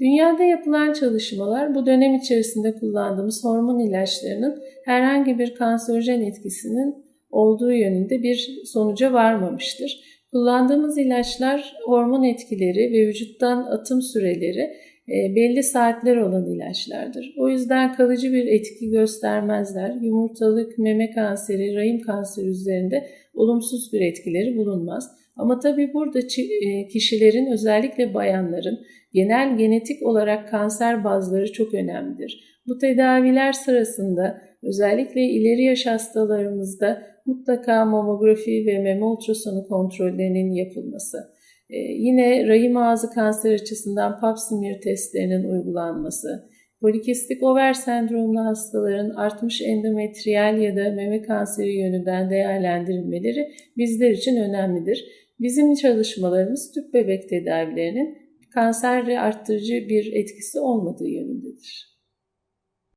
Dünyada yapılan çalışmalar bu dönem içerisinde kullandığımız hormon ilaçlarının herhangi bir kanserojen etkisinin olduğu yönünde bir sonuca varmamıştır. Kullandığımız ilaçlar hormon etkileri ve vücuttan atım süreleri belli saatler olan ilaçlardır. O yüzden kalıcı bir etki göstermezler. Yumurtalık, meme kanseri, rahim kanseri üzerinde olumsuz bir etkileri bulunmaz. Ama tabii burada e, kişilerin özellikle bayanların genel genetik olarak kanser bazları çok önemlidir. Bu tedaviler sırasında özellikle ileri yaş hastalarımızda mutlaka mamografi ve meme ultrasonu kontrollerinin yapılması, ee, yine rahim ağzı kanser açısından pap smear testlerinin uygulanması, polikistik over sendromlu hastaların artmış endometriyal ya da meme kanseri yönünden değerlendirilmeleri bizler için önemlidir. Bizim çalışmalarımız tüp bebek tedavilerinin kanseri arttırıcı bir etkisi olmadığı yönündedir.